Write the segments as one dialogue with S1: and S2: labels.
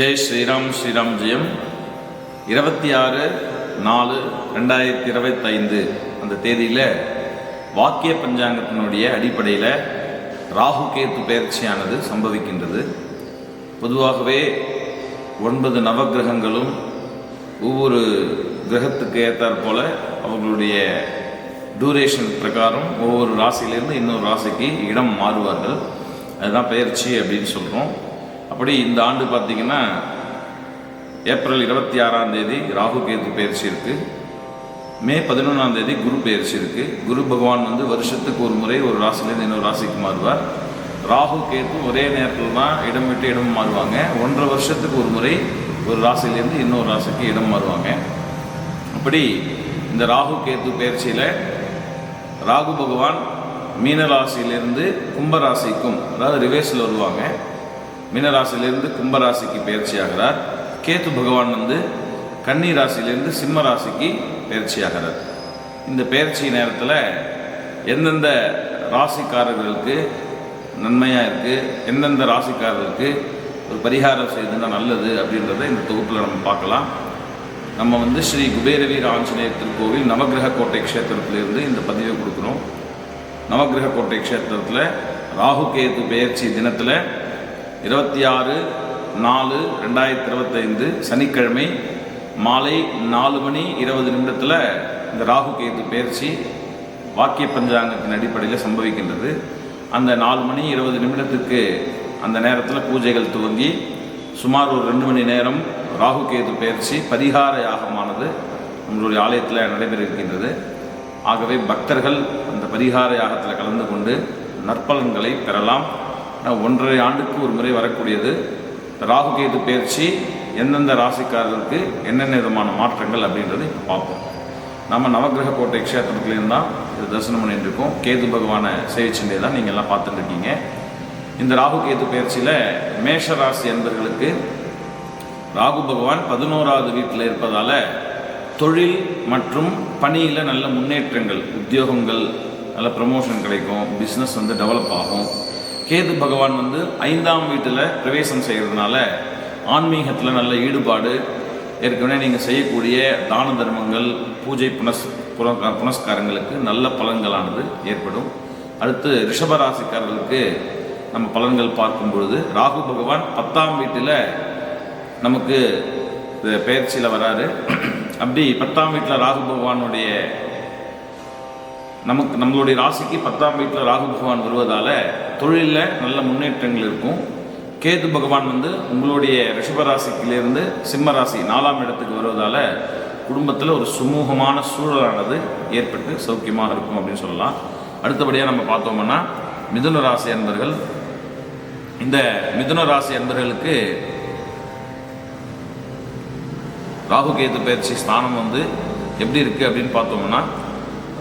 S1: ஜெய் ஸ்ரீராம் ஸ்ரீராம் ஜெயம். இருபத்தி ஆறு நாலு ரெண்டாயிரத்தி இருபத்தைந்து அந்த தேதியில் வாக்கிய பஞ்சாங்கத்தினுடைய அடிப்படையில் ராகு கேத்து பயிற்சியானது சம்பவிக்கின்றது. பொதுவாகவே ஒன்பது நவக்கிரகங்களும் ஒவ்வொரு கிரகத்துக்கு ஏற்றாற் போல அவர்களுடைய டூரேஷன் பிரகாரம் ஒவ்வொரு ராசியிலேருந்து இன்னொரு ராசிக்கு இடம் மாறுவார்கள். அதுதான் பயிற்சி அப்படின்னு சொல்கிறோம் அப்படி இந்த ஆண்டு பார்த்தீங்கன்னா ஏப்ரல் இருபத்தி ஆறாம் தேதி ராகு கேது பயிற்சி இருக்குது மே பதினொன்றாம் தேதி குரு பயிற்சி இருக்குது குரு பகவான் வந்து வருஷத்துக்கு ஒரு முறை ஒரு ராசிலேருந்து இன்னொரு ராசிக்கு மாறுவார். ராகு கேது ஒரே நேரத்தில் தான் இடம் விட்டு இடம் மாறுவாங்க. ஒன்றரை வருஷத்துக்கு ஒரு முறை ஒரு ராசிலேருந்து இன்னொரு ராசிக்கு இடம் மாறுவாங்க. அப்படி இந்த ராகு கேது பயிற்சியில் ராகு பகவான் மீன ராசியிலிருந்து கும்பராசிக்கும் அதாவது ரிவேஸில் வருவாங்க. மீனராசியிலிருந்து கும்பராசிக்கு பயிற்சி ஆகிறார் கேத்து பகவான் வந்து கன்னி ராசியிலிருந்து சிம்ம ராசிக்கு பயிற்சி ஆகிறார் இந்த பயிற்சி நேரத்தில் எந்தெந்த ராசிக்காரர்களுக்கு நன்மையாக இருக்குது எந்தெந்த ராசிக்காரர்களுக்கு ஒரு பரிகாரம் செய்ததுன்னா நல்லது அப்படின்றத இந்த தொகுப்பில் நம்ம பார்க்கலாம். நம்ம வந்து ஸ்ரீ குபேரவீர ஆஞ்சநேயர் திருக்கோவில் நவகிரக கோட்டை க்ஷேத்திரத்திலிருந்து இந்த பதிவை கொடுக்குறோம். நவகிரக கோட்டை க்ஷேத்திரத்தில் ராகு கேது பெயர்ச்சி தினத்தில் இருபத்தி ஆறு நாலு ரெண்டாயிரத்தி இருபத்தைந்து சனிக்கிழமை மாலை நாலு மணி இருபது நிமிடத்தில் இந்த ராகு கேது பயிற்சி வாக்கிய பஞ்சாங்கத்தின் அடிப்படையில் சம்பவிக்கின்றது. அந்த நாலு மணி இருபது நிமிடத்துக்கு அந்த நேரத்தில் பூஜைகள் துவங்கி சுமார் ஒரு ரெண்டு மணி நேரம் ராகு கேது பயிற்சி பரிகார யாகமானது நம்மளுடைய ஆலயத்தில் நடைபெற இருக்கின்றது ஆகவே பக்தர்கள் அந்த பரிகார யாகத்தில் கலந்து கொண்டு நற்பலன்களை பெறலாம். ஒன்றரை ஆண்டுக்கு ஒரு முறை வரக்கூடியது. ராகு கேது பயிற்சி எந்தெந்த ராசிக்காரர்களுக்கு என்னென்ன விதமான மாற்றங்கள் அப்படின்றத இப்போ பார்ப்போம். நம்ம நவகிரக கோட்டை க்ஷேத்திரத்துலேருந்து தான் இது தரிசனம் பண்ணிட்டு இருக்கோம் கேது பகவானை சேவிச்சுட்டே தான் நீங்கள் எல்லாம் பார்த்துட்டு இருக்கீங்க இந்த ராகு கேது பயிற்சியில் மேஷ ராசி என்பர்களுக்கு ராகு பகவான் பதினோராவது வீட்டில் இருப்பதால் தொழில் மற்றும் பணியில் நல்ல முன்னேற்றங்கள் உத்தியோகங்கள் நல்ல ப்ரமோஷன் கிடைக்கும் பிஸ்னஸ் வந்து டெவலப் ஆகும். கேது பகவான் வந்து ஐந்தாம் வீட்டில் பிரவேசம் செய்கிறதுனால ஆன்மீகத்தில் நல்ல ஈடுபாடு ஏற்கனவே நீங்கள் செய்யக்கூடிய தான தர்மங்கள் பூஜை புனஸ் புன புனஸ்காரங்களுக்கு நல்ல பலன்களானது ஏற்படும். அடுத்து ரிஷபராசிக்காரர்களுக்கு நம்ம பலன்கள் பார்க்கும் பொழுது ராகு பகவான் பத்தாம் வீட்டில் நமக்கு பயிற்சியில் வராரு. அப்படி பத்தாம் வீட்டில் ராகு பகவானுடைய நமக்கு நம்மளுடைய ராசிக்கு பத்தாம் வீட்டில் ராகு பகவான் வருவதால் தொழிலில் நல்ல முன்னேற்றங்கள் இருக்கும். கேது பகவான் வந்து உங்களுடைய ரிஷபராசிக்கிலிருந்து சிம்ம ராசி நாலாம் இடத்துக்கு வருவதால் குடும்பத்தில் ஒரு சுமூகமான சூழலானது ஏற்பட்டு சௌக்கியமாக இருக்கும் அப்படின்னு சொல்லலாம். அடுத்தபடியாக நம்ம பார்த்தோம்னா மிதுன ராசி அன்பர்கள். இந்த மிதுன ராசி அன்பர்களுக்கு ராகு கேது பயிற்சி ஸ்தானம் வந்து எப்படி இருக்குது அப்படின்னு பார்த்தோம்னா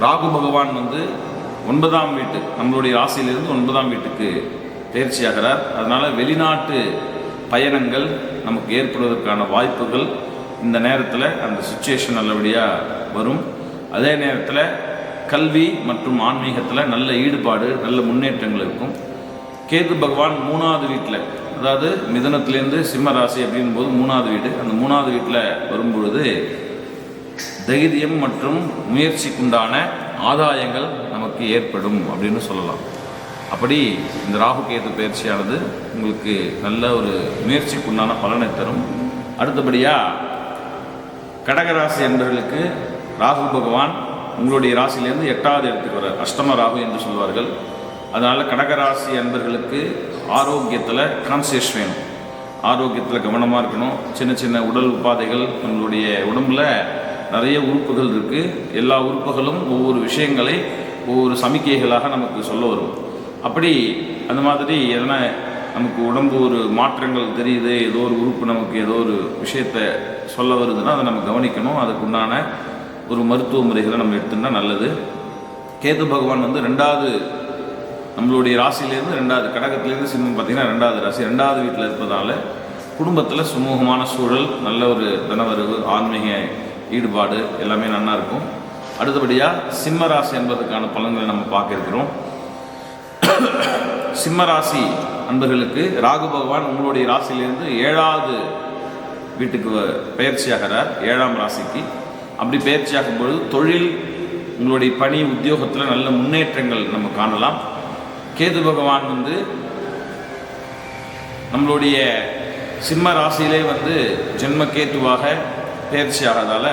S1: ராகு பகவான் வந்து ஒன்பதாம் வீட்டு நம்மளுடைய ராசியிலிருந்து ஒன்பதாம் வீட்டுக்கு தேர்ச்சியாகிறார் அதனால் வெளிநாட்டு பயணங்கள் நமக்கு ஏற்படுவதற்கான வாய்ப்புகள் இந்த நேரத்தில் அந்த சுச்சுவேஷன் நல்லபடியாக வரும். அதே நேரத்தில் கல்வி மற்றும் ஆன்மீகத்தில் நல்ல ஈடுபாடு நல்ல முன்னேற்றங்கள் இருக்கும். கேது பகவான் மூணாவது வீட்டில் அதாவது மிதனத்துலேருந்து சிம்ம ராசி அப்படின் போது மூணாவது வீடு. அந்த மூணாவது வீட்டில் வரும்பொழுது தைரியம் மற்றும் முயற்சிக்குண்டான ஆதாயங்கள் நமக்கு ஏற்படும் அப்படின்னு சொல்லலாம். அப்படி இந்த ராகு கேது பயிற்சியானது உங்களுக்கு நல்ல ஒரு முயற்சிக்குண்டான பலனை தரும். அடுத்தபடியாக கடகராசி என்பவர்களுக்கு ராகு பகவான் உங்களுடைய ராசியிலேருந்து எட்டாவது இடத்துக்கு வர அஷ்டம ராகு என்று சொல்வார்கள். அதனால் கடகராசி அன்பர்களுக்கு ஆரோக்கியத்தில் கான்சியஸ் வேணும். ஆரோக்கியத்தில் கவனமாக இருக்கணும். சின்ன சின்ன உடல் உபாதைகள் உங்களுடைய உடம்புல நிறைய உறுப்புகள் இருக்குது எல்லா உறுப்புகளும் ஒவ்வொரு விஷயங்களை ஒவ்வொரு சமிக்கைகளாக நமக்கு சொல்ல வரும். அப்படி அந்த மாதிரி எதனா நமக்கு உடம்பு ஒரு மாற்றங்கள் தெரியுது ஏதோ ஒரு உறுப்பு நமக்கு ஏதோ ஒரு விஷயத்தை சொல்ல வருதுன்னா அதை நம்ம கவனிக்கணும். அதுக்குண்டான ஒரு மருத்துவ முறைகளை நம்ம எடுத்துன்னா நல்லது. கேது பகவான் வந்து ரெண்டாவது நம்மளுடைய ராசியிலேருந்து ரெண்டாவது கடகத்திலேருந்து சிம்மம் பார்த்திங்கன்னா ரெண்டாவது ராசி. ரெண்டாவது வீட்டில் இருப்பதால் குடும்பத்தில் சுமூகமான சூழல் நல்ல ஒரு தனவரவு ஆன்மீக ஈடுபாடு எல்லாமே நல்லா இருக்கும். அடுத்தபடியாக சிம்ம ராசி என்பதற்கான பலன்களை நம்ம பார்க்க இருக்கிறோம். சிம்ம ராசி அன்பர்களுக்கு ராகு பகவான் உங்களுடைய ராசியிலிருந்து ஏழாவது வீட்டுக்கு வ- பயிற்சியாகிறார் ஏழாம் ராசிக்கு. அப்படி பயிற்சியாகும் பொழுது தொழில் உங்களுடைய பணி உத்தியோகத்தில் நல்ல முன்னேற்றங்கள் நம்ம காணலாம். கேது பகவான் வந்து நம்மளுடைய சிம்ம ராசியிலே வந்து ஜென்ம கேத்துவாக பயிற்சி ஆகிறதால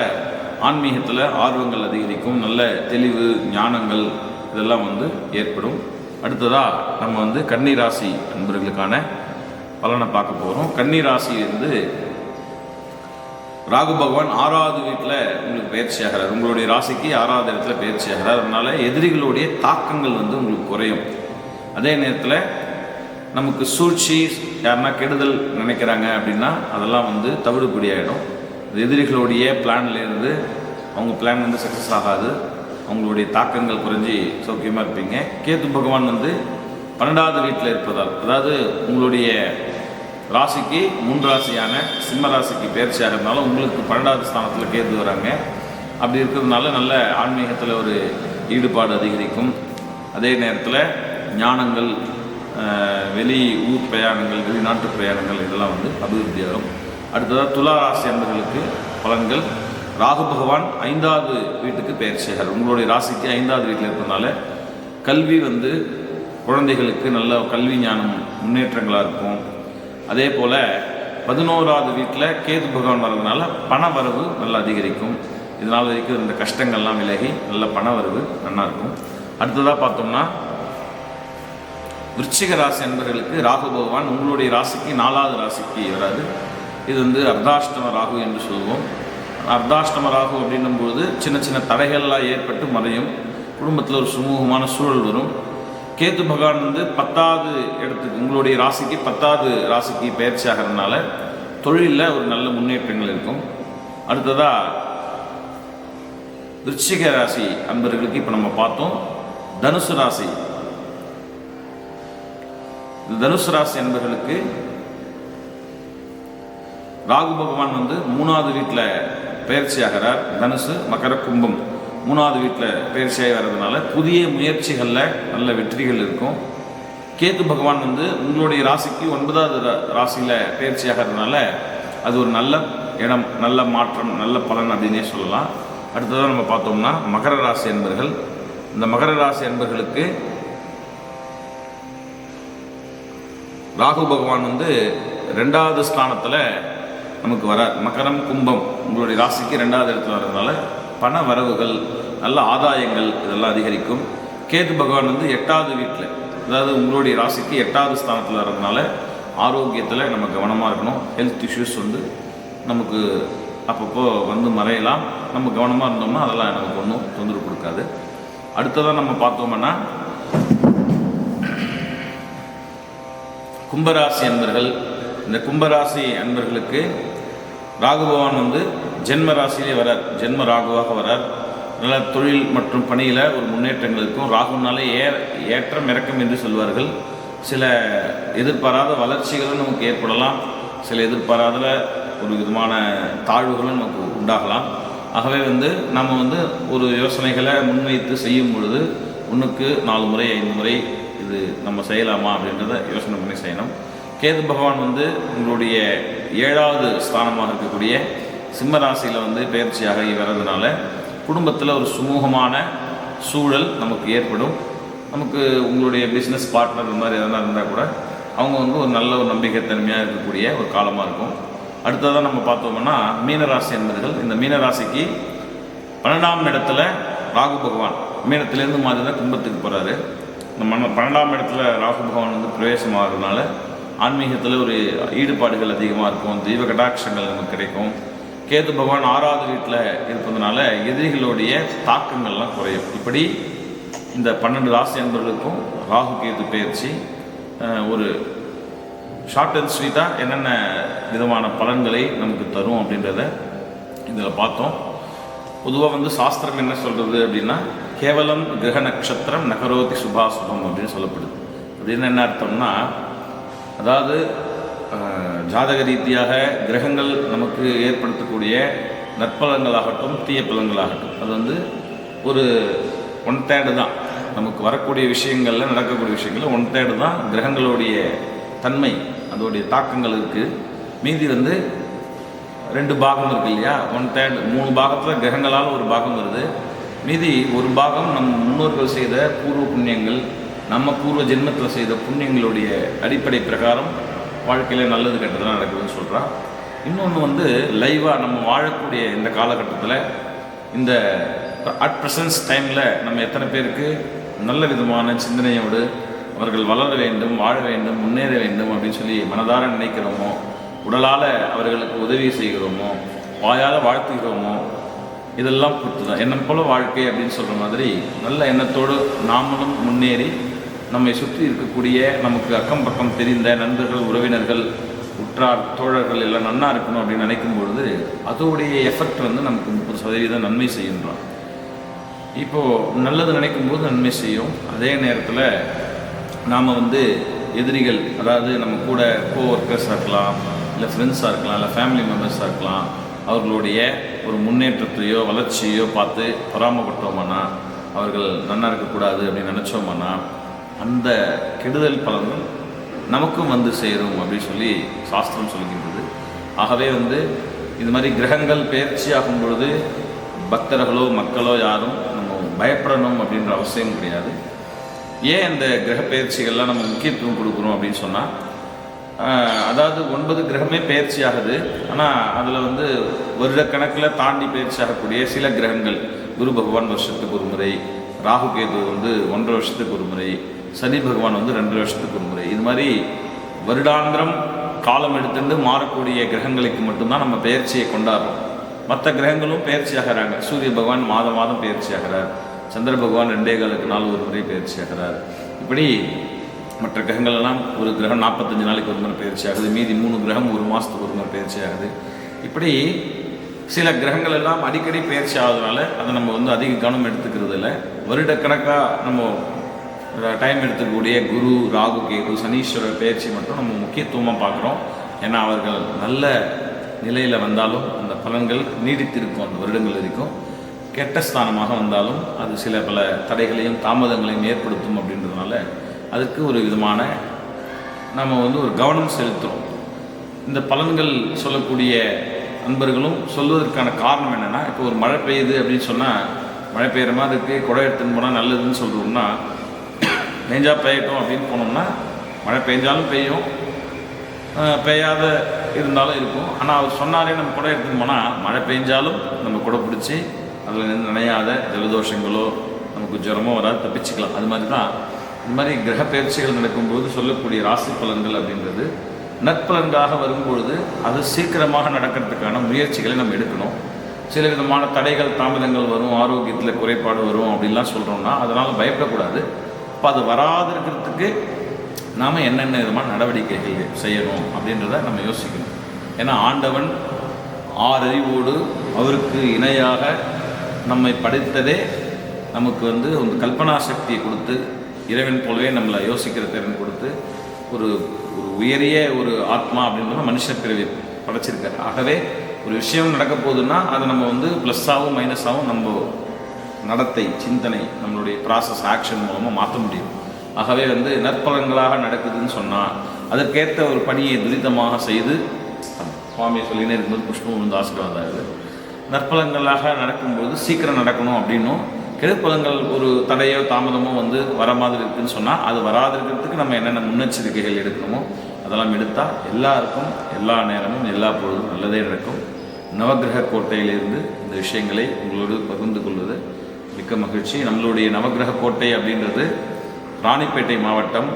S1: ஆன்மீகத்தில் ஆர்வங்கள் அதிகரிக்கும் நல்ல தெளிவு ஞானங்கள் இதெல்லாம் வந்து ஏற்படும். அடுத்ததாக நம்ம வந்து கன்னிராசி நண்பர்களுக்கான பலனை பார்க்க போகிறோம் கன்னிராசி வந்து ராகு பகவான் ஆறாவது வீட்டில் உங்களுக்கு பயிற்சி ஆகிறார் உங்களுடைய ராசிக்கு ஆறாவது இடத்துல பயிற்சி ஆகிறார் அதனால் எதிரிகளுடைய தாக்கங்கள் வந்து உங்களுக்கு குறையும். அதே நேரத்தில் நமக்கு சூழ்ச்சி யாருன்னா கெடுதல் நினைக்கிறாங்க அப்படின்னா அதெல்லாம் வந்து தவிடுபடியாயிடும் எதிரிகளுடைய பிளான்ல இருந்து அவங்க பிளான் வந்து சக்ஸஸ் ஆகாது. அவங்களுடைய தாக்கங்கள் குறைஞ்சி சௌக்கியமாக இருப்பீங்க. கேத்து பகவான் வந்து பன்னெண்டாவது வீட்டில் இருப்பதால் அதாவது உங்களுடைய ராசிக்கு மூன்று ராசியான சிம்ம ராசிக்கு பயிற்சியாக இருந்தாலும் உங்களுக்கு பன்னெண்டாவது ஸ்தானத்தில் கேத்து வராங்க. அப்படி இருக்கிறதுனால நல்ல ஆன்மீகத்தில் ஒரு ஈடுபாடு அதிகரிக்கும். அதே நேரத்தில் ஞானங்கள் வெளி ஊர் பிரயாணங்கள் வெளிநாட்டு பிரயாணங்கள் இதெல்லாம் வந்து அபிவிருத்தியாகும் அடுத்ததாக துலா ராசி அன்பர்களுக்கு பலன்கள். ராகு பகவான் ஐந்தாவது வீட்டுக்கு பெயர் செய்கிறார். உங்களுடைய ராசிக்கு ஐந்தாவது வீட்டில் இருப்பதனால கல்வி வந்து குழந்தைகளுக்கு நல்ல கல்வி ஞானம் முன்னேற்றங்களாக இருக்கும். அதே போல் பதினோராவது வீட்டில் கேது பகவான் வர்றதுனால பண வரவு நல்லா அதிகரிக்கும். இதனால் வரைக்கும் இந்த கஷ்டங்கள்லாம் விலகி நல்ல பண வரவு நல்லாயிருக்கும் அடுத்ததாக பார்த்தோம்னா விருச்சிக ராசி என்பவர்களுக்கு ராகு பகவான் உங்களுடைய ராசிக்கு நாலாவது ராசிக்கு வராது இது வந்து அர்த்தாஷ்டம ராகு என்று சொல்லுவோம் அர்த்தாஷ்டம ராகு அப்படின்னும்போது சின்ன சின்ன தடைகள்லாம் ஏற்பட்டு மறையும். குடும்பத்தில் ஒரு சுமூகமான சூழல் வரும். கேத்து பகவான் வந்து பத்தாவது இடத்துக்கு உங்களுடைய ராசிக்கு பத்தாவது ராசிக்கு பயிற்சி ஆகிறதுனால தொழிலில் ஒரு நல்ல முன்னேற்றங்கள் இருக்கும். அடுத்ததாக விருச்சிக ராசி அன்பர்களுக்கு இப்போ நம்ம பார்த்தோம். தனுசு ராசி. இந்த தனுசு ராசி அன்பர்களுக்கு ராகு பகவான் வந்து மூணாவது வீட்டில் பயிற்சி ஆகிறார். தனுசு மகர கும்பம் மூணாவது வீட்டில் பயிற்சியாகி வர்றதுனால புதிய முயற்சிகளில் நல்ல வெற்றிகள் இருக்கும். கேத்து பகவான் வந்து உங்களுடைய ராசிக்கு ஒன்பதாவது ரா- பயிற்சி ஆகிறதுனால அது ஒரு நல்ல இடம் நல்ல மாற்றம் நல்ல பலன் அப்படின்னே சொல்லலாம். அடுத்ததாக நம்ம பார்த்தோம்னா மகர ராசி என்பர்கள். இந்த மகர ராசி என்பர்களுக்கு ராகு பகவான் வந்து ரெண்டாவது ஸ்தானத்தில் நமக்கு வர மகரம் கும்பம் உங்களுடைய ராசிக்கு ரெண்டாவது இடத்துல வர்றதுனால பண வரவுகள் நல்ல ஆதாயங்கள் இதெல்லாம் அதிகரிக்கும். கேது பகவான் வந்து எட்டாவது வீட்டில் அதாவது உங்களுடைய ராசிக்கு எட்டாவது ஸ்தானத்தில் வர்றதுனால ஆரோக்கியத்தில் நம்ம கவனமாக இருக்கணும். ஹெல்த் இஷ்யூஸ் வந்து நமக்கு அப்பப்போ வந்து மறையலாம். நம்ம கவனமாக இருந்தோம்னா அதெல்லாம் நமக்கு ஒன்றும் தொந்தரவு கொடுக்காது. அடுத்ததாக நம்ம பார்த்தோம்னா கும்பராசி அன்பர்கள். இந்த கும்பராசி அன்பர்களுக்கு ராகு பகவான் வந்து ஜென்ம ராசியிலே வரார். ஜென்ம ராகுவாக வரார். நல்ல தொழில் மற்றும் பணியில் ஒரு முன்னேற்றங்கள் இருக்கும் ராகுனாலே ஏ ஏற்றம் இறக்கம் என்று சொல்வார்கள். சில எதிர்பாராத வளர்ச்சிகளும் நமக்கு ஏற்படலாம். சில எதிர்பாராத ஒரு விதமான தாழ்வுகளும் நமக்கு உண்டாகலாம். ஆகவே வந்து நம்ம வந்து ஒரு யோசனைகளை முன்வைத்து செய்யும் பொழுது ஒன்றுக்கு நாலு முறை ஐந்து முறை இது நம்ம செய்யலாமா அப்படின்றத யோசனை பண்ணி செய்யணும். கேது பகவான் வந்து உங்களுடைய ஏழாவது ஸ்தானமாக இருக்கக்கூடிய சிம்ம ராசியில் வந்து பயிற்சியாக வர்றதுனால குடும்பத்தில் ஒரு சுமூகமான சூழல் நமக்கு ஏற்படும். நமக்கு உங்களுடைய பிஸ்னஸ் பார்ட்னர் இந்த மாதிரி எதனா இருந்தால் கூட அவங்க வந்து ஒரு நல்ல ஒரு நம்பிக்கைத்தன்மையாக இருக்கக்கூடிய ஒரு காலமாக இருக்கும். அடுத்ததாக நம்ம பார்த்தோம்னா மீனராசி என்பர்கள். இந்த மீனராசிக்கு பன்னெண்டாம் இடத்துல ராகு பகவான் மீனத்திலேருந்து மாதிரி தான் கும்பத்துக்கு போகிறாரு இந்த மன பன்னெண்டாம் இடத்துல ராகு பகவான் வந்து பிரவேசமாகிறதுனால ஆன்மீகத்தில் ஒரு ஈடுபாடுகள் அதிகமாக இருக்கும் தெய்வ கடாட்சங்கள் நமக்கு கிடைக்கும். கேது பகவான் ஆறாவது வீட்டில் இருப்பதனால எதிரிகளுடைய தாக்கங்கள்லாம் குறையும். இப்படி இந்த பன்னெண்டு ராசி அன்பர்களுக்கும் ராகு கேது பயிற்சி ஒரு ஷார்ட் அண்ட் ஸ்வீட்டாக என்னென்ன விதமான பலன்களை நமக்கு தரும் அப்படின்றத இதில் பார்த்தோம். பொதுவாக வந்து சாஸ்திரம் என்ன சொல்கிறது அப்படின்னா கேவலம் கிரக நட்சத்திரம் நகரோதி சுபாசுபம் அப்படின்னு சொல்லப்படுது. அப்படின்னு என்ன அர்த்தம்னா அதாவது ஜாதக ரீதியாக கிரகங்கள் நமக்கு ஏற்படுத்தக்கூடிய நற்பலங்களாகட்டும் தீய பலங்களாகட்டும் அது வந்து ஒரு ஒன் தேர்டு தான். நமக்கு வரக்கூடிய விஷயங்களில் நடக்கக்கூடிய விஷயங்களில் ஒன் தேர்டு தான் கிரகங்களுடைய தன்மை அதோடைய தாக்கங்கள் இருக்குது மீதி வந்து ரெண்டு பாகம் இருக்கு இல்லையா? ஒன் தேர்ட் மூணு பாகத்தில் கிரகங்களால் ஒரு பாகம் வருது. மீதி ஒரு பாகம் நம் முன்னோர்கள் செய்த பூர்வ புண்ணியங்கள் நம்ம பூர்வ ஜென்மத்தில் செய்த புண்ணியங்களுடைய அடிப்படை பிரகாரம் வாழ்க்கையில் நல்லது கெட்டதெல்லாம் நடக்குதுன்னு சொல்கிறான் இன்னொன்று வந்து லைவாக நம்ம வாழக்கூடிய இந்த காலகட்டத்தில் இந்த அட் ப்ரெசன்ஸ் டைமில் நம்ம எத்தனை பேருக்கு நல்ல விதமான சிந்தனையோடு அவர்கள் வளர வேண்டும் வாழ வேண்டும் முன்னேற வேண்டும் அப்படின்னு சொல்லி மனதார நினைக்கிறோமோ உடலால் அவர்களுக்கு உதவி செய்கிறோமோ வாயால் வாழ்த்துகிறோமோ இதெல்லாம் பொறுத்து தான் எண்ணம் போல வாழ்க்கை அப்படின்னு சொல்கிற மாதிரி நல்ல எண்ணத்தோடு நாமளும் முன்னேறி நம்மை சுற்றி இருக்கக்கூடிய நமக்கு அக்கம் பக்கம் தெரிந்த நண்பர்கள் உறவினர்கள் உற்றார் தோழர்கள் எல்லாம் நன்னா இருக்கணும் அப்படின்னு நினைக்கும் பொழுது அதோடைய எஃபெக்ட் வந்து நமக்கு முப்பது சதவீதம் நன்மை செய்கின்றோம் இப்போது நல்லது நினைக்கும் போது நன்மை செய்யும். அதே நேரத்தில் நாம் வந்து எதிரிகள் அதாவது நம்ம கூட கோ ஒர்க்கர்ஸாக இருக்கலாம் இல்லை ஃப்ரெண்ட்ஸாக இருக்கலாம் இல்லை ஃபேமிலி மெம்பர்ஸாக இருக்கலாம் அவர்களுடைய ஒரு முன்னேற்றத்தையோ வளர்ச்சியோ பார்த்து பொறாமப்பட்டோமானா அவர்கள் நன்னா இருக்கக்கூடாது அப்படின்னு நினச்சோமானா அந்த கெடுதல் பலன்கள் நமக்கும் வந்து சேரும் அப்படின்னு சொல்லி சாஸ்திரம் சொல்கின்றது. ஆகவே வந்து இது மாதிரி கிரகங்கள் பயிற்சி ஆகும் பொழுது பக்தர்களோ மக்களோ யாரும் நம்ம பயப்படணும் அப்படின்ற அவசியம் கிடையாது. ஏன் இந்த கிரக பயிற்சிகள்லாம் நம்ம முக்கியத்துவம் கொடுக்குறோம் அப்படின்னு சொன்னால் அதாவது ஒன்பது கிரகமே பயிற்சி ஆகுது. ஆனால் அதில் வந்து வருடக்கணக்கில் தாண்டி பயிற்சி ஆகக்கூடிய சில கிரகங்கள் குரு பகவான் வருஷத்துக்கு ஒரு முறை ராகு கேது வந்து ஒன்றரை வருஷத்துக்கு ஒரு முறை சனி பகவான் வந்து ரெண்டு வருஷத்துக்கு ஒரு முறை. இது மாதிரி வருடாந்திரம் காலம் எடுத்துட்டு மாறக்கூடிய கிரகங்களுக்கு மட்டும்தான் நம்ம பயிற்சியை கொண்டாடுறோம். மற்ற கிரகங்களும் பயிற்சி ஆகிறாங்க சூரிய பகவான் மாதம் மாதம் பயிற்சி ஆகிறார் சந்திர பகவான் ரெண்டே காலுக்கு நாள் ஒரு முறை பயிற்சி ஆகிறார் இப்படி மற்ற கிரகங்கள் எல்லாம் ஒரு கிரகம் நாற்பத்தஞ்சு நாளைக்கு ஒரு முறை பயிற்சி ஆகுது மீதி மூணு கிரகம் ஒரு மாதத்துக்கு ஒரு முறை பயிற்சி ஆகுது இப்படி சில கிரகங்கள் எல்லாம் அடிக்கடி பயிற்சி ஆகுதுனால அதை நம்ம வந்து அதிக கவனம் எடுத்துக்கிறது இல்லை வருடக்கணக்காக நம்ம டைம் எடுத்துக்கூடிய குரு ராகு கேது சனீஸ்வரர் பயிற்சி மட்டும் நம்ம முக்கியத்துவமாக பார்க்குறோம். ஏன்னா அவர்கள் நல்ல நிலையில் வந்தாலும் அந்த பலன்கள் நீடித்திருக்கும் அந்த வருடங்கள் வரைக்கும் கெட்ட ஸ்தானமாக வந்தாலும் அது சில பல தடைகளையும் தாமதங்களையும் ஏற்படுத்தும் அப்படின்றதுனால அதுக்கு ஒரு விதமான நம்ம வந்து ஒரு கவனம் செலுத்துகிறோம் இந்த பலன்கள் சொல்லக்கூடிய அன்பர்களும் சொல்வதற்கான காரணம் என்னென்னா இப்போ ஒரு மழை பெய்யுது அப்படின்னு சொன்னால் மழை பெய்கிற மாதிரி இருக்குது குடை எடுத்துன்னு போனால் நல்லதுன்னு சொல்கிறோம்னா நெஞ்சா பெய்யட்டும் அப்படின்னு போனோம்னா மழை பெஞ்சாலும் பெய்யும். பெய்யாத இருந்தாலும் இருக்கும். ஆனால் அவர் சொன்னாரே நம்ம கூட எடுத்துன்னு போனால் மழை பெஞ்சாலும் நம்ம கூட பிடிச்சி அதில் நின்று நனையாத ஜலதோஷங்களோ நமக்கு ஜுரமோ வராது தப்பிச்சுக்கலாம். அது மாதிரி தான் இந்த மாதிரி கிரக பயிற்சிகள் நடக்கும்போது சொல்லக்கூடிய ராசி பலன்கள் அப்படின்றது நற்பலன்களாக வரும்பொழுது அது சீக்கிரமாக நடக்கிறதுக்கான முயற்சிகளை நம்ம எடுக்கணும். சில விதமான தடைகள் தாமதங்கள் வரும் ஆரோக்கியத்தில் குறைபாடு வரும் அப்படின்லாம் சொல்கிறோம்னா அதனால் பயப்படக்கூடாது. அப்போ அது வராது இருக்கிறதுக்கு நாம் என்னென்ன விதமான நடவடிக்கைகள் செய்யணும் அப்படின்றத நம்ம யோசிக்கணும். ஏன்னா ஆண்டவன் ஆறறிவோடு அவருக்கு இணையாக நம்மை படைத்ததே நமக்கு வந்து ஒரு கல்பனா சக்தியை கொடுத்து இறைவன் போலவே நம்மளை யோசிக்கிற திறன் கொடுத்து ஒரு ஒரு உயரிய ஒரு ஆத்மா அப்படின்றத மனுஷ பிறவி படைச்சிருக்காரு. ஆகவே ஒரு விஷயம் நடக்க போகுதுன்னா அதை நம்ம வந்து ப்ளஸ்ஸாகவும் மைனஸாகவும் நம்ம நடத்தை சிந்தனை நம்மளுடைய ப்ராசஸ் ஆக்ஷன் மூலமாக மாற்ற முடியும். ஆகவே வந்து நற்பலன்களாக நடக்குதுன்னு சொன்னால் அதற்கேற்ற ஒரு பணியை துரிதமாக செய்து சுவாமியை சொல்லினே இருக்கும்போது புஷ்பம் வந்து ஆசீர்வாதம் நற்பலங்களாக நற்பலன்களாக நடக்கும்போது சீக்கிரம் நடக்கணும் அப்படின்னும் கெடுப்பலங்கள் ஒரு தடையோ தாமதமோ வந்து வர மாதிரி இருக்குதுன்னு சொன்னால் அது வராது இருக்கிறதுக்கு நம்ம என்னென்ன முன்னெச்சரிக்கைகள் எடுக்கணுமோ அதெல்லாம் எடுத்தால் எல்லாருக்கும் எல்லா நேரமும் எல்லா பொழுதும் நல்லதே நடக்கும். நவகிரக கோட்டையிலிருந்து இந்த விஷயங்களை உங்களோடு பகிர்ந்து கொள்வது மிக்க மகிழ்ச்சி. நம்மளுடைய நவகிரக கோட்டை அப்படின்றது ராணிப்பேட்டை மாவட்டம்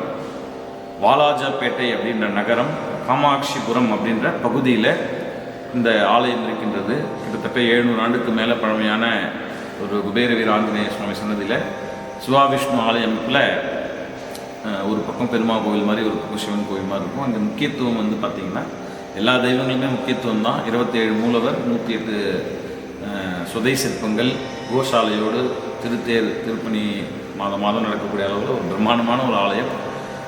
S1: வாலாஜாப்பேட்டை அப்படின்ற நகரம் காமாட்சிபுரம் அப்படின்ற பகுதியில் இந்த ஆலயம் இருக்கின்றது. கிட்டத்தட்ட எழுநூறு ஆண்டுக்கு மேலே பழமையான ஒரு குபேர வீர ஆஞ்சநேய சுவாமி சன்னதியில் சிவாவிஷ்ணு ஆலயத்தில் ஒரு பக்கம் பெருமாள் கோவில் மாதிரி ஒரு பக்கம் சிவன் கோவில் மாதிரி இருக்கும். அங்கே முக்கியத்துவம் வந்து பார்த்திங்கன்னா எல்லா தெய்வங்களுமே முக்கியத்துவம் தான். இருபத்தேழு மூலவர் நூற்றி எட்டு சுதை சிற்பங்கள் கோஷாலையோடு திருத்தேர் திருப்பணி மாதம் மாதம் நடக்கக்கூடிய அளவில் ஒரு பிரம்மாண்டமான ஒரு ஆலயம்.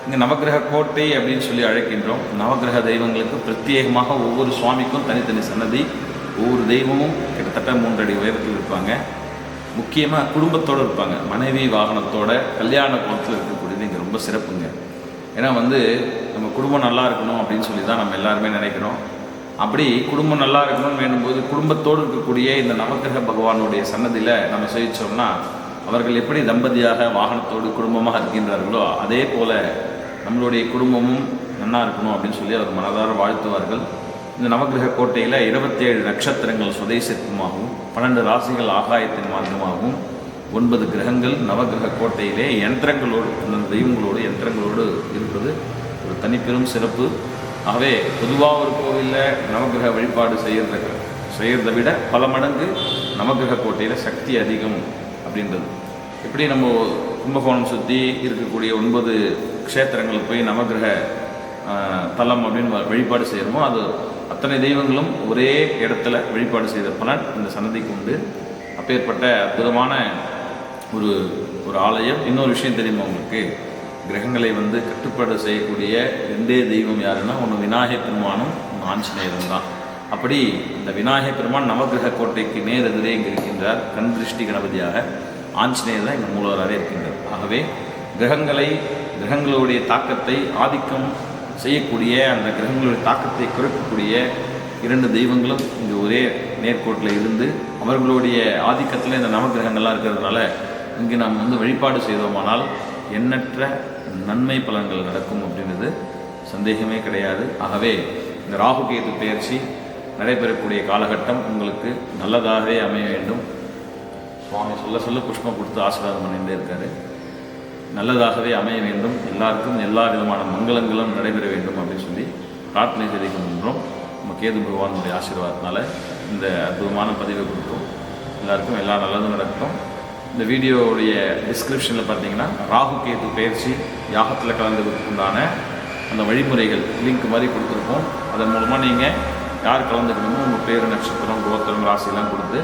S1: இங்கே நவக்கிரக கோட்டை அப்படின்னு சொல்லி அழைக்கின்றோம். நவக்கிரக தெய்வங்களுக்கு பிரத்யேகமாக ஒவ்வொரு சுவாமிக்கும் தனித்தனி சன்னதி ஒவ்வொரு தெய்வமும் கிட்டத்தட்ட மூன்றடி உயரத்தில் இருப்பாங்க. முக்கியமாக குடும்பத்தோடு இருப்பாங்க. மனைவி வாகனத்தோட கல்யாண குளத்தில் இருக்கக்கூடியது இங்கே ரொம்ப சிறப்புங்க. ஏன்னா வந்து நம்ம குடும்பம் நல்லா இருக்கணும் அப்படின்னு சொல்லி தான் நம்ம எல்லாருமே நினைக்கிறோம். அப்படி குடும்பம் நல்லா இருக்கணும்னு வேண்டும்போது குடும்பத்தோடு இருக்கக்கூடிய இந்த நவக்கிரக பகவானுடைய சன்னதியில் நம்ம செய்யிச்சோம்னா அவர்கள் எப்படி தம்பதியாக வாகனத்தோடு குடும்பமாக இருக்கின்றார்களோ அதே போல நம்மளுடைய குடும்பமும் நன்னா இருக்கணும் அப்படின்னு சொல்லி அவர் மனதார வாழ்த்துவார்கள். இந்த நவக்கிரக கோட்டையில் இருபத்தேழு நட்சத்திரங்கள் சுதேசத்துமாகவும் பன்னெண்டு ராசிகள் ஆகாயத்தின் மார்க்கமாகவும் ஒன்பது கிரகங்கள் நவக்கிரக கோட்டையிலே யந்திரங்களோடு அந்த தெய்வங்களோடு யந்திரங்களோடு இருப்பது ஒரு தனிப்பெரும் சிறப்பு. ஆகவே பொதுவாக ஒரு கோவிலில் நவக்கிரக வழிபாடு செய்கிறத செய்கிறத விட பல மடங்கு நவகிரக கோட்டையில் சக்தி அதிகம் அப்படின்றது. எப்படி நம்ம கும்பகோணம் சுற்றி இருக்கக்கூடிய ஒன்பது க்ஷேத்திரங்களுக்கு போய் நவக்கிரக தலம் அப்படின்னு வழிபாடு செய்கிறோமோ அது அத்தனை தெய்வங்களும் ஒரே இடத்துல வழிபாடு செய்த பலன் இந்த சன்னதிக்கு உண்டு. அப்பேற்பட்ட அற்புதமான ஒரு ஒரு ஆலயம். இன்னொரு விஷயம் தெரியுமா உங்களுக்கு? கிரகங்களை வந்து கட்டுப்பாடு செய்யக்கூடிய ரெண்டே தெய்வம் யாருன்னா ஒன்று விநாயகப் பெருமானும் ஒன்று ஆஞ்சநேயரும் தான். அப்படி இந்த விநாயகப் பெருமான் நவகிரக கோட்டைக்கு நேர் எதிரே இங்கே இருக்கின்றார் கண் திருஷ்டி கணபதியாக. ஆஞ்சநேயர் தான் இங்கே மூலவராக இருக்கின்றார். ஆகவே கிரகங்களை கிரகங்களுடைய தாக்கத்தை ஆதிக்கம் செய்யக்கூடிய அந்த கிரகங்களுடைய தாக்கத்தை குறைக்கக்கூடிய இரண்டு தெய்வங்களும் இங்கே ஒரே நேர்கோட்டில் இருந்து அவர்களுடைய ஆதிக்கத்தில் இந்த நவகிரகங்கள்லாம் இருக்கிறதுனால இங்கே நாம் வந்து வழிபாடு செய்தோமானால் எண்ணற்ற நன்மை பலன்கள் நடக்கும் அப்படின்றது சந்தேகமே கிடையாது. ஆகவே இந்த ராகுகேது பயிற்சி நடைபெறக்கூடிய காலகட்டம் உங்களுக்கு நல்லதாகவே அமைய வேண்டும். சுவாமி சொல்ல சொல்ல புஷ்பம் கொடுத்து ஆசீர்வாதம் பண்ணிகிட்டே இருக்காரு. நல்லதாகவே அமைய வேண்டும். எல்லாருக்கும் எல்லா விதமான மங்களங்களும் நடைபெற வேண்டும் அப்படின்னு சொல்லி பிரார்த்தனை செய்து கொண்டிருக்கிறோம் நம்ம கேது பகவானுடைய ஆசீர்வாதத்தினால இந்த அற்புதமான பதிவை கொடுத்தோம். எல்லாருக்கும் எல்லா நல்லதும் நடக்கும் இந்த வீடியோவுடைய டிஸ்கிரிப்ஷனில் பார்த்தீங்கன்னா ராகு கேது பயிற்சி யாகத்தில் கலந்துக்கிறதுக்கு உண்டான அந்த வழிமுறைகள் லிங்க் மாதிரி கொடுத்துருக்கோம் அதன் மூலமாக நீங்கள் யார் கலந்துக்கணுமோ உங்கள் பேர் நட்சத்திரம் கோத்திரம் ராசிலாம் கொடுத்து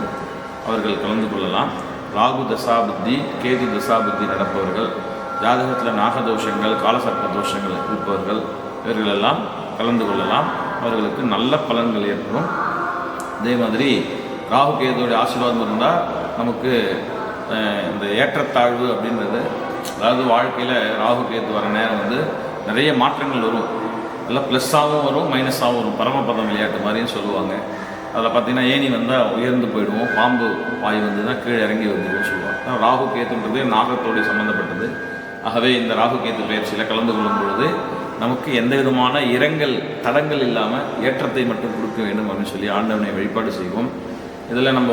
S1: அவர்கள் கலந்து கொள்ளலாம். ராகு தசா புத்தி கேது தசா புத்தி நடப்பவர்கள் ஜாதகத்தில் நாகதோஷங்கள் காலசர்ப்ப தோஷங்கள் இருப்பவர்கள் இவர்களெல்லாம் கலந்து கொள்ளலாம். அவர்களுக்கு நல்ல பலன்கள் ஏற்படும். அதே மாதிரி ராகு கேதுடைய ஆசீர்வாதம் இருந்தால் நமக்கு இந்த ஏற்றத்தாழ்வு அப்படின்றது அதாவது வாழ்க்கையில் ராகு கேத்து வர நேரம் வந்து நிறைய மாற்றங்கள் வரும். எல்லாம் ப்ளஸ்ஸாகவும் வரும் மைனஸாகவும் வரும். பரமபதம் விளையாட்டு மாதிரியும் சொல்லுவாங்க. அதில் பார்த்தீங்கன்னா ஏணி வந்தால் உயர்ந்து போயிடுவோம் பாம்பு வாய் தான் கீழே இறங்கி வந்துடும் சொல்லுவாங்க. ராகு கேத்துன்றது நாகத்தோடு சம்மந்தப்பட்டது ஆகவே இந்த ராகு கேத்து பயிற்சியில் கலந்து கொள்ளும் பொழுது நமக்கு எந்த விதமான இரங்கல் தடங்கள் இல்லாமல் ஏற்றத்தை மட்டும் கொடுக்க வேண்டும் அப்படின்னு சொல்லி ஆண்டவனை வழிபாடு செய்வோம். இதில் நம்ம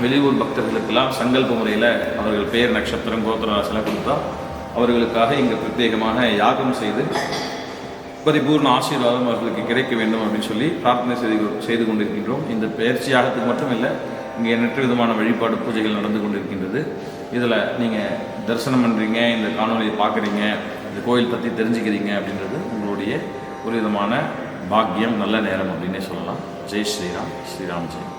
S1: வெளியூர் பக்தர்களுக்கெல்லாம் சங்கல்ப முறையில் அவர்கள் பெயர் நட்சத்திரம் கோத்திர ராசிலாம் கொடுத்தா அவர்களுக்காக இங்கே பிரத்யேகமாக யாகம் செய்து பரிபூர்ண ஆசீர்வாதம் அவர்களுக்கு கிடைக்க வேண்டும் அப்படின்னு சொல்லி பிரார்த்தனை செய்து கொ- செய்து கொண்டிருக்கின்றோம். இந்த பயிற்சி யாகத்துக்கு மட்டும் இல்லை இங்கே எண்ணற்ற விதமான வழிபாடு பூஜைகள் நடந்து கொண்டிருக்கின்றது. இதில் நீங்கள் தரிசனம் பண்ணுறீங்க இந்த காணொலியை பார்க்குறீங்க இந்த கோயில் பற்றி தெரிஞ்சுக்கிறீங்க அப்படின்றது உங்களுடைய ஒரு விதமான பாக்கியம் நல்ல நேரம் அப்படின்னே சொல்லலாம். ஜெய் ஸ்ரீராம் ஸ்ரீராம் ஜெய்.